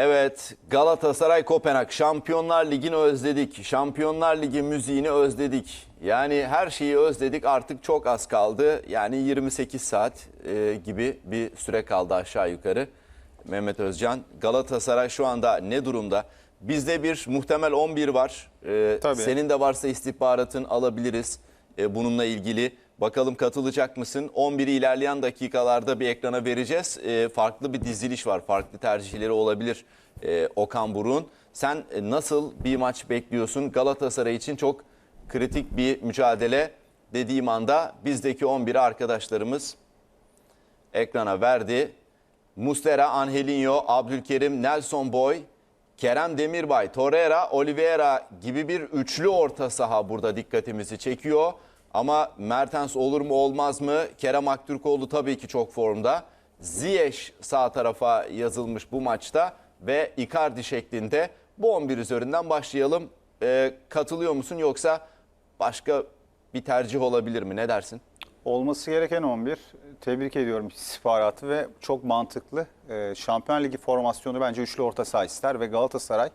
Evet Galatasaray Kopenhag Şampiyonlar Ligi'ni özledik. Şampiyonlar Ligi müziğini özledik. Yani her şeyi özledik artık çok az kaldı. Yani 28 saat e, gibi bir süre kaldı aşağı yukarı. Mehmet Özcan Galatasaray şu anda ne durumda? Bizde bir muhtemel 11 var. E, Tabii. Senin de varsa istihbaratın alabiliriz e, bununla ilgili. Bakalım katılacak mısın? 11'i ilerleyen dakikalarda bir ekrana vereceğiz. E, farklı bir diziliş var. Farklı tercihleri olabilir e, Okan Buruk'un. Sen e, nasıl bir maç bekliyorsun? Galatasaray için çok kritik bir mücadele dediğim anda bizdeki 11 arkadaşlarımız ekrana verdi. Mustera, Angelinho, Abdülkerim, Nelson Boy, Kerem Demirbay, Torreira, Oliveira gibi bir üçlü orta saha burada dikkatimizi çekiyor. Ama Mertens olur mu olmaz mı? Kerem Aktürkoğlu tabii ki çok formda. Ziyech sağ tarafa yazılmış bu maçta ve Icardi şeklinde bu 11 üzerinden başlayalım. Ee, katılıyor musun yoksa başka bir tercih olabilir mi? Ne dersin? Olması gereken 11. Tebrik ediyorum istihbaratı ve çok mantıklı. Ee, Şampiyon Ligi formasyonu bence üçlü orta saha ister ve Galatasaray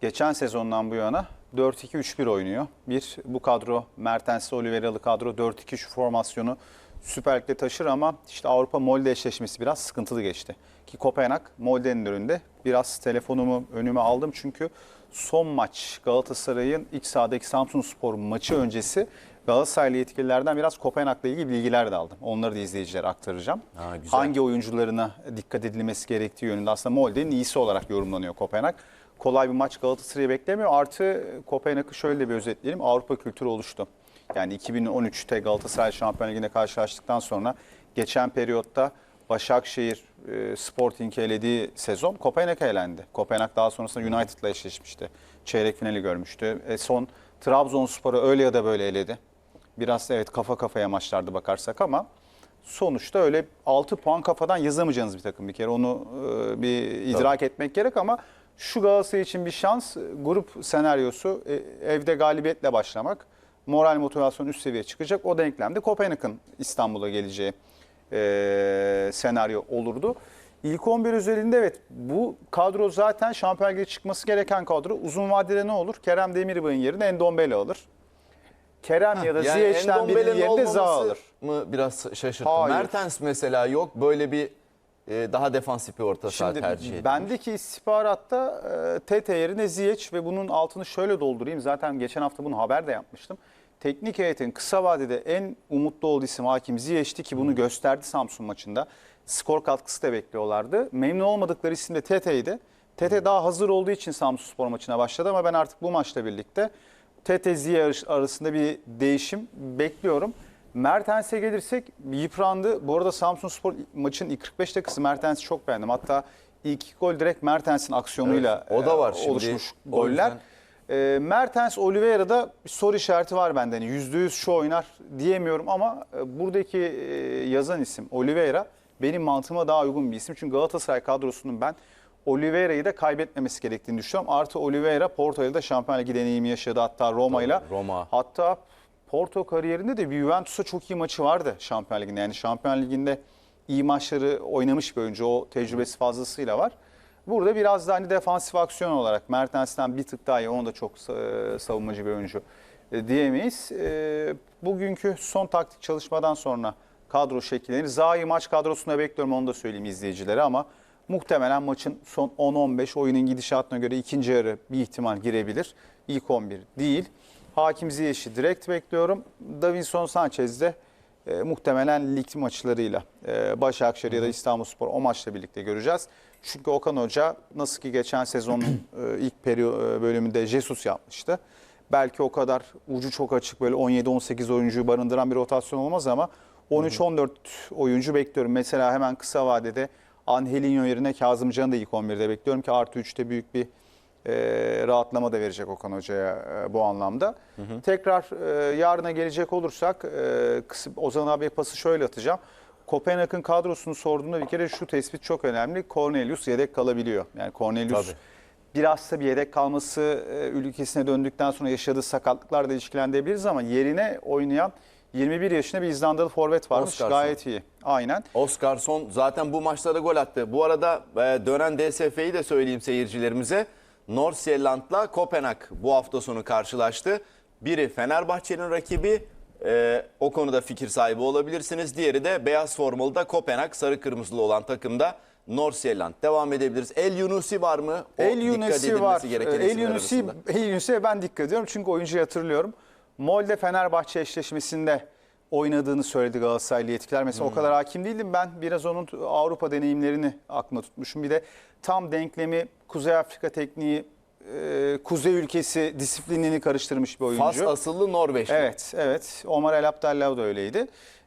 geçen sezondan bu yana 4-2-3-1 oynuyor. Bir bu kadro Mertens'li Oliveira'lı kadro 4-2 şu formasyonu Süper Lig'de taşır ama işte Avrupa Molde eşleşmesi biraz sıkıntılı geçti. Ki Kopenhag Molde'nin önünde. Biraz telefonumu önüme aldım çünkü son maç Galatasaray'ın iç sahadaki Samsun Spor maçı öncesi Galatasaraylı yetkililerden biraz Kopenhag'la ilgili bilgiler de aldım. Onları da izleyicilere aktaracağım. Ha, güzel. Hangi oyuncularına dikkat edilmesi gerektiği yönünde aslında Molde'nin iyisi olarak yorumlanıyor Kopenhag. Kolay bir maç Galatasaray'ı beklemiyor. Artı Kopenhag'ı şöyle bir özetleyelim. Avrupa kültürü oluştu. Yani 2013'te Galatasaray Şampiyonlar Ligi'nde karşılaştıktan sonra geçen periyotta Başakşehir e, Sporting'i elediği sezon Kopenhag elendi. Kopenhag daha sonrasında United'la eşleşmişti. Çeyrek finali görmüştü. E, son Trabzonspor'u öyle ya da böyle eledi. Biraz evet kafa kafaya maçlardı bakarsak ama sonuçta öyle 6 puan kafadan yazamayacağınız bir takım bir kere. Onu e, bir idrak etmek gerek ama şu Galatasaray için bir şans e, grup senaryosu e, evde galibiyetle başlamak. Moral motivasyon üst seviye çıkacak. O denklemde Kopenhag'ın İstanbul'a geleceği e, senaryo olurdu. İlk 11 özelinde evet bu kadro zaten Şampiyonlar çıkması gereken kadro. Uzun vadede ne olur? Kerem Demirbay'ın yerine Endombele alır. Kerem ya da Ziyech'ten birinin yerine Zaha alır. mı biraz şaşırttı. Mertens mesela yok. Böyle bir daha defansif bir orta saha Şimdi tercih ediyor. bendeki istihbaratta e, Tete yerine Ziyech ve bunun altını şöyle doldurayım. Zaten geçen hafta bunu haber de yapmıştım. Teknik heyetin kısa vadede en umutlu olduğu isim hakim Ziyech'ti ki bunu gösterdi Samsun maçında. Skor katkısı da bekliyorlardı. Memnun olmadıkları isim de Tete'ydi. Tete daha hazır olduğu için Samsun Spor maçına başladı ama ben artık bu maçla birlikte Tete Ziyech arasında bir değişim bekliyorum. Mertens'e gelirsek yıprandı. Bu arada Samsun Spor maçın ilk 45 dakikası Mertens'i çok beğendim. Hatta ilk gol direkt Mertens'in aksiyonuyla Evet, o da var e, şimdi. oluşmuş goller. E, Mertens Oliveira'da bir soru işareti var bende. Yani %100 şu oynar diyemiyorum ama e, buradaki e, yazan isim Oliveira benim mantığıma daha uygun bir isim. Çünkü Galatasaray kadrosunun ben Oliveira'yı da kaybetmemesi gerektiğini düşünüyorum. Artı Oliveira Porto'yla da Şampiyonlar Ligi deneyimi yaşadı. Hatta Roma'yla. Roma. Hatta Porto kariyerinde de bir Juventus'a çok iyi maçı vardı Şampiyonlar Ligi'nde. Yani Şampiyonlar Ligi'nde iyi maçları oynamış bir oyuncu. O tecrübesi fazlasıyla var. Burada biraz da hani defansif aksiyon olarak Mertens'ten bir tık daha iyi. Onu da çok e, savunmacı bir oyuncu e, diyemeyiz. E, Bugünkü son taktik çalışmadan sonra kadro şekillenir. Zaha'yı maç kadrosuna bekliyorum onu da söyleyeyim izleyicilere ama muhtemelen maçın son 10-15 oyunun gidişatına göre ikinci yarı bir ihtimal girebilir. İlk 11 değil. Hakim Ziyech'i direkt bekliyorum. Davinson Sanchez de e, muhtemelen lig maçlarıyla e, Başakşehir ya da İstanbulspor o maçla birlikte göreceğiz. Çünkü Okan Hoca nasıl ki geçen sezonun e, ilk periyo- e, bölümünde Jesus yapmıştı. Belki o kadar ucu çok açık böyle 17-18 oyuncuyu barındıran bir rotasyon olmaz ama 13-14 oyuncu bekliyorum. Mesela hemen kısa vadede Angelinho yerine Kazımcan'ı da ilk 11'de bekliyorum ki artı 3'te büyük bir e, rahatlama da verecek Okan Hoca'ya e, bu anlamda. Tekrar e, yarına gelecek olursak e, Ozan abiye pası şöyle atacağım. Kopenhag'ın kadrosunu sorduğunda bir kere şu tespit çok önemli. Cornelius yedek kalabiliyor. Yani Cornelius Tabii. biraz da bir yedek kalması e, ülkesine döndükten sonra yaşadığı sakatlıklarla ilişkilendirebiliriz ama yerine oynayan 21 yaşında bir İzlandalı forvet varmış. Oskarsson. Gayet iyi. Aynen. Oskarsson zaten bu maçlarda gol attı. Bu arada e, dönen DSF'yi de söyleyeyim seyircilerimize. Nordsjælland'la Kopenhag bu hafta sonu karşılaştı. Biri Fenerbahçe'nin rakibi. e, o konuda fikir sahibi olabilirsiniz. Diğeri de beyaz formalı da Kopenhag sarı kırmızılı olan takımda Nordsjælland. Devam edebiliriz. El Yunusi var mı? O El Yunus'i var. El Yunus'i. El Yunus'e ben dikkat ediyorum çünkü oyuncuyu hatırlıyorum. Molde Fenerbahçe eşleşmesinde oynadığını söyledi Galatasaraylı yetkililer. Mesela Hmm. o kadar hakim değildim ben. Biraz onun Avrupa deneyimlerini aklımda tutmuşum. Bir de tam denklemi Kuzey Afrika tekniği, e, Kuzey ülkesi disiplinini karıştırmış bir oyuncu. Fas asıllı Norveçli. Evet, evet. Omar El Abdallah da öyleydi.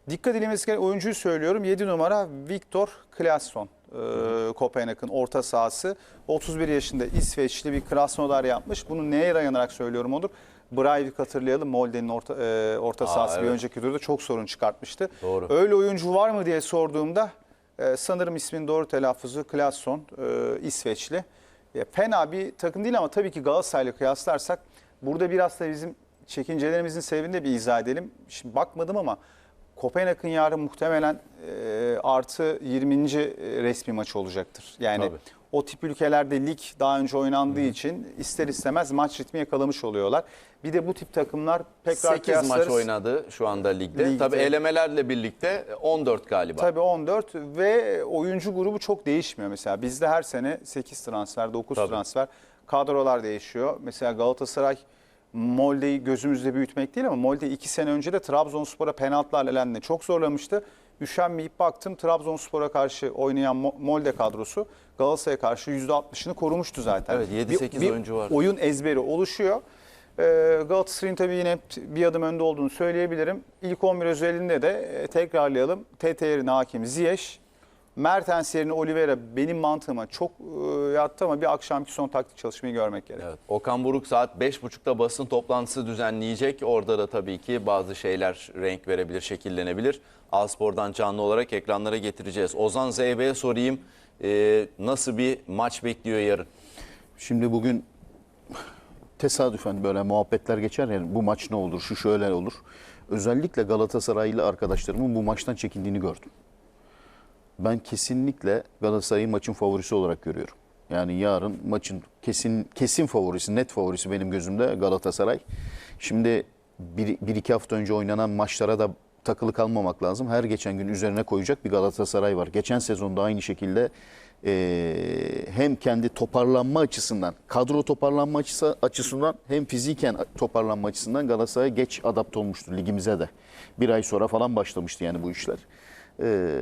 Dikkat edilmesi gereken oyuncuyu söylüyorum. 7 numara Viktor Claesson. Ee, Kopenhag'ın orta sahası. 31 yaşında İsveçli bir Krasnodar yapmış. Bunu neye dayanarak söylüyorum odur? Breivik hatırlayalım. Molde'nin orta, e, orta sahası bir evet. önceki turda çok sorun çıkartmıştı. Doğru. Öyle oyuncu var mı diye sorduğumda e, sanırım ismin doğru telaffuzu Claesson, e, İsveçli. Ya, fena bir takım değil ama tabii ki Galatasaray'la kıyaslarsak burada biraz da bizim çekincelerimizin sebebini de bir izah edelim. Şimdi bakmadım ama Kopenhag'ın yarın muhtemelen e, artı 20. resmi maçı olacaktır. Yani Tabii. O tip ülkelerde lig daha önce oynandığı için ister istemez maç ritmi yakalamış oluyorlar. Bir de bu tip takımlar tekrar 8 maç kıyaslarız. oynadı şu anda ligde. Ligde. Tabii elemelerle birlikte 14 galiba. Tabii 14 ve oyuncu grubu çok değişmiyor mesela. Bizde her sene 8 transfer, 9 Tabii. transfer, kadrolar değişiyor. Mesela Galatasaray Molde'yi gözümüzde büyütmek değil ama Molde 2 sene önce de Trabzonspor'a penaltılarla elendiğinde çok zorlamıştı. Üşenmeyip baktım Trabzonspor'a karşı oynayan Mo- Molde kadrosu Galatasaray'a karşı %60'ını korumuştu zaten. Evet, yedi, Bir- sekiz bir oyuncu var. Oyun ezberi oluşuyor. Ee, Galatasaray'ın tabii yine bir adım önde olduğunu söyleyebilirim. İlk 11 özelinde de e, tekrarlayalım. TT yerine hakim Ziyech, Mertens yerine Oliveira benim mantığıma çok e, yattı ama bir akşamki son taktik çalışmayı görmek gerek. Evet. Okan Buruk saat 5.30'da basın toplantısı düzenleyecek. Orada da tabii ki bazı şeyler renk verebilir, şekillenebilir. Alspor'dan canlı olarak ekranlara getireceğiz. Ozan Zeybe'ye sorayım. Ee, nasıl bir maç bekliyor yarın? Şimdi bugün tesadüfen böyle muhabbetler geçer yani bu maç ne olur, şu şöyle olur. Özellikle Galatasaraylı arkadaşlarımın bu maçtan çekindiğini gördüm. Ben kesinlikle Galatasaray'ı maçın favorisi olarak görüyorum. Yani yarın maçın kesin kesin favorisi, net favorisi benim gözümde Galatasaray. Şimdi bir, bir iki hafta önce oynanan maçlara da takılı kalmamak lazım. Her geçen gün üzerine koyacak bir Galatasaray var. Geçen sezonda aynı şekilde eee, hem kendi toparlanma açısından, kadro toparlanma açısı, açısından hem fiziken toparlanma açısından Galatasaray geç adapte olmuştu ligimize de. Bir ay sonra falan başlamıştı yani bu işler. Ee,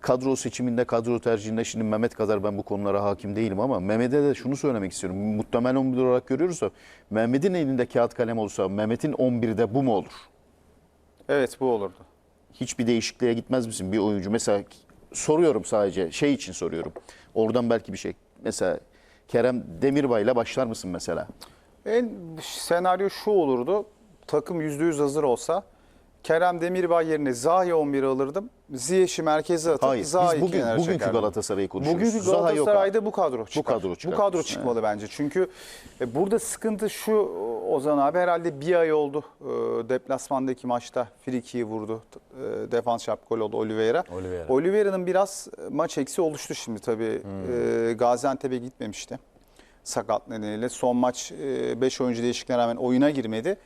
kadro seçiminde, kadro tercihinde şimdi Mehmet kadar ben bu konulara hakim değilim ama Mehmet'e de şunu söylemek istiyorum. Muhtemel 11 olarak görüyoruz da Mehmet'in elinde kağıt kalem olsa Mehmet'in 11'de bu mu olur? Evet bu olurdu. Hiçbir değişikliğe gitmez misin bir oyuncu? Mesela soruyorum sadece şey için soruyorum. Oradan belki bir şey. Mesela Kerem Demirbay'la başlar mısın mesela? En senaryo şu olurdu. Takım %100 hazır olsa Kerem Demirbay yerine Zahi 11 alırdım. Ziyech'i merkeze atıp Hayır. Zahi Biz bugün, kenara bugünkü çekerdim. Galatasaray'ı konuşuyoruz. Bugünkü Zaha yok. Galatasaray'da bu kadro çıkar. kadro çıkar. Bu kadro çıkmalı bence. Çünkü e, burada sıkıntı şu Ozan abi herhalde bir ay oldu. E, Deplasmandaki maçta Friki'yi vurdu. E, Defans yap gol oldu Oliveira. Oliveira. Oliveira'nın biraz e, maç eksi oluştu şimdi tabii. E, Gaziantep'e gitmemişti. Sakat nedeniyle. Son maç 5 oyuncu değişikliğine rağmen oyuna girmedi.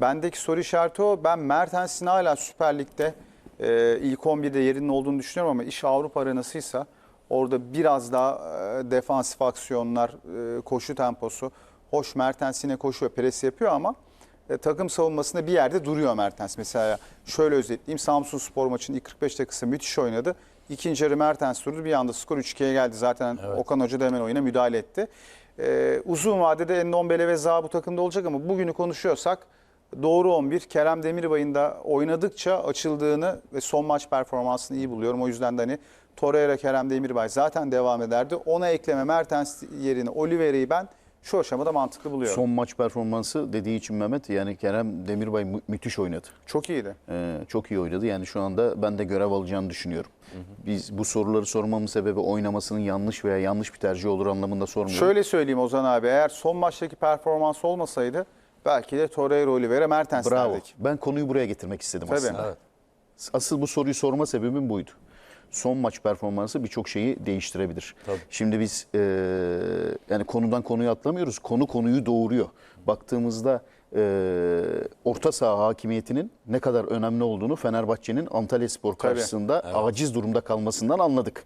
Bendeki soru işareti o. Ben Mertens'in hala Süper Lig'de e, ilk 11'de yerinin olduğunu düşünüyorum ama iş Avrupa arenasıysa orada biraz daha e, defansif aksiyonlar, e, koşu temposu. Hoş Mertens yine koşuyor, pres yapıyor ama e, takım savunmasında bir yerde duruyor Mertens. Mesela şöyle özetleyeyim. Samsun Spor maçının ilk 45 dakikası müthiş oynadı. İkinci yarı Mertens durdu. Bir anda skor 3-2'ye geldi. Zaten Okan Hoca da hemen oyuna müdahale etti. E, uzun vadede Endombele ve Zaha bu takımda olacak ama bugünü konuşuyorsak doğru 11. Kerem Demirbay'ın da oynadıkça açıldığını ve son maç performansını iyi buluyorum. O yüzden de hani Torreira, Kerem Demirbay zaten devam ederdi. Ona ekleme Mertens yerine Oliveira'yı ben şu aşamada mantıklı buluyorum. Son maç performansı dediği için Mehmet yani Kerem Demirbay mü- müthiş oynadı. Çok iyiydi. Ee, çok iyi oynadı. Yani şu anda ben de görev alacağını düşünüyorum. Biz bu soruları sormamın sebebi oynamasının yanlış veya yanlış bir tercih olur anlamında sormuyorum. Şöyle söyleyeyim Ozan abi eğer son maçtaki performans olmasaydı Belki de Torreira, Oliveira, Mertens Bravo. derdik. Ben konuyu buraya getirmek istedim Tabii. aslında. Evet. Asıl bu soruyu sorma sebebim buydu. Son maç performansı birçok şeyi değiştirebilir. Şimdi biz e, yani konudan konuya atlamıyoruz. Konu konuyu doğuruyor. Baktığımızda e, orta saha hakimiyetinin ne kadar önemli olduğunu Fenerbahçe'nin Antalya Spor karşısında aciz durumda kalmasından anladık.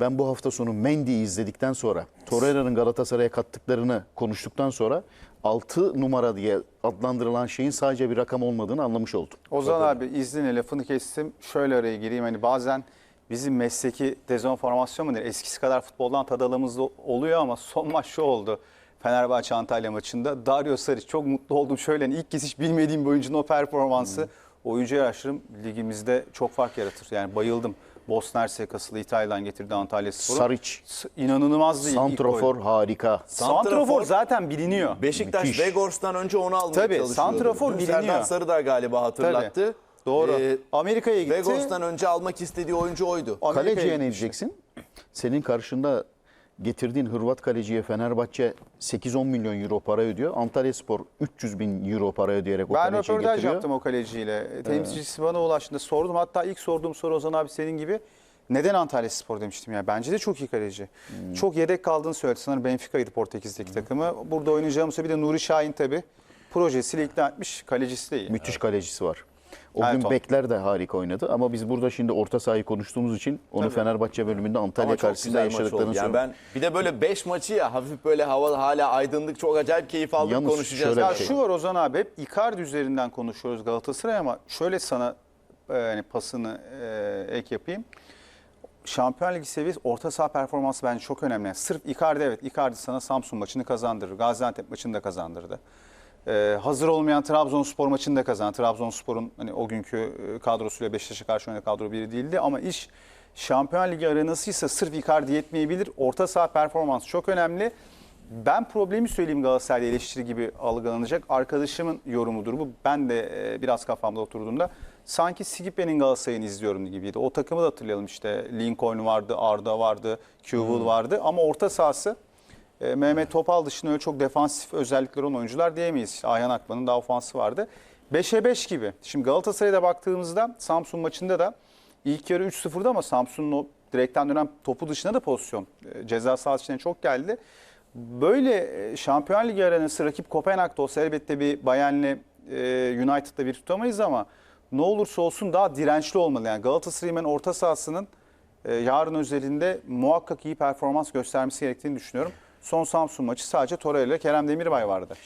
Ben bu hafta sonu Mendy'yi izledikten sonra, Torreira'nın Galatasaray'a kattıklarını konuştuktan sonra 6 numara diye adlandırılan şeyin sadece bir rakam olmadığını anlamış oldum. Ozan abi izninle lafını kestim. Şöyle araya gireyim. Hani bazen bizim mesleki dezenformasyon mudur? Eskisi kadar futboldan tad alımız da oluyor ama son maç şu oldu. Fenerbahçe Antalya maçında. Dario Saric çok mutlu oldum. Şöyle hani ilk kez hiç bilmediğim bir oyuncunun o performansı. Oyuncu araştırım ligimizde çok fark yaratır. Yani bayıldım. Bosna Hersek asılı İtalya'dan getirdi Antalya Spor'u. Saric. S- İnanılmazdı ilk Santrofor harika. Santrofor zaten biliniyor. Beşiktaş Müthiş. Vegors'tan önce onu almaya Tabii, çalışıyordu. santrafor Dün biliniyor. Serdar Sarıdağ galiba hatırlattı. Doğru. Ee, Amerika'ya gitti. Vegors'tan önce almak istediği oyuncu oydu. Kaleciye ne diyeceksin? Senin karşında getirdiğin Hırvat kaleciye Fenerbahçe 8-10 milyon euro para ödüyor. Antalya Spor 300 bin euro para ödeyerek o Ben kaleciyi röportaj getiriyor. yaptım o kaleciyle. Temsilcisi bana ulaştığında sordum. Hatta ilk sorduğum soru Ozan abi senin gibi. Neden Antalya Spor demiştim ya. Bence de çok iyi kaleci. Hmm. Çok yedek kaldığını söyledi. Sanırım Benfica'ydı Portekiz'deki takımı. Burada oynayacağımız bir de Nuri Şahin tabii. Projesiyle ikna etmiş. Kalecisi de iyi. Müthiş kalecisi var. O Evet, gün o. bekler de harika oynadı ama biz burada şimdi orta sahayı konuştuğumuz için onu Tabii. Fenerbahçe bölümünde Antalya Ama karşısında yaşadıklarını Yani ben bir de böyle 5 maçı ya hafif böyle hava hala aydınlık çok acayip keyif aldık Yalnız konuşacağız. Ya şey. şu var Ozan abi hep Icardi üzerinden konuşuyoruz Galatasaray ama şöyle sana e, hani pasını e, ek yapayım. Şampiyon Ligi seviyesi orta saha performansı bence çok önemli. Yani sırf Icardi evet Icardi sana Samsun maçını kazandırır. Gaziantep maçını da kazandırdı. E, hazır olmayan Trabzonspor maçını da kazandı. Trabzonspor'un hani o günkü e, kadrosuyla Beşiktaş'a karşı oynayan kadro biri değildi ama iş Şampiyon Ligi arenasıysa sırf Icardi yetmeyebilir. Orta saha performansı çok önemli. Ben problemi söyleyeyim Galatasaray'da eleştiri gibi algılanacak. Arkadaşımın yorumudur bu. Ben de e, biraz kafamda oturduğumda sanki Sigipe'nin Galatasaray'ını izliyorum gibiydi. O takımı da hatırlayalım işte. Lincoln vardı, Arda vardı, Kewell vardı ama orta sahası e, Mehmet Topal dışında öyle çok defansif özellikleri olan oyuncular diyemeyiz. Ayhan Akman'ın daha ofansı vardı. 5'e 5 gibi. Şimdi Galatasaray'da baktığımızda Samsun maçında da ilk yarı 3-0'da ama Samsun'un o direkten dönen topu dışında da pozisyon. e, Ceza sahası içine çok geldi. Böyle e, Şampiyon Ligi arenası rakip Kopenhag'da olsa elbette bir Bayern'le e, United'da bir tutamayız ama ne olursa olsun daha dirençli olmalı. Yani Galatasaray'ın orta sahasının e, yarın özelinde muhakkak iyi performans göstermesi gerektiğini düşünüyorum. Son Samsun maçı sadece Torreira ile Kerem Demirbay vardı.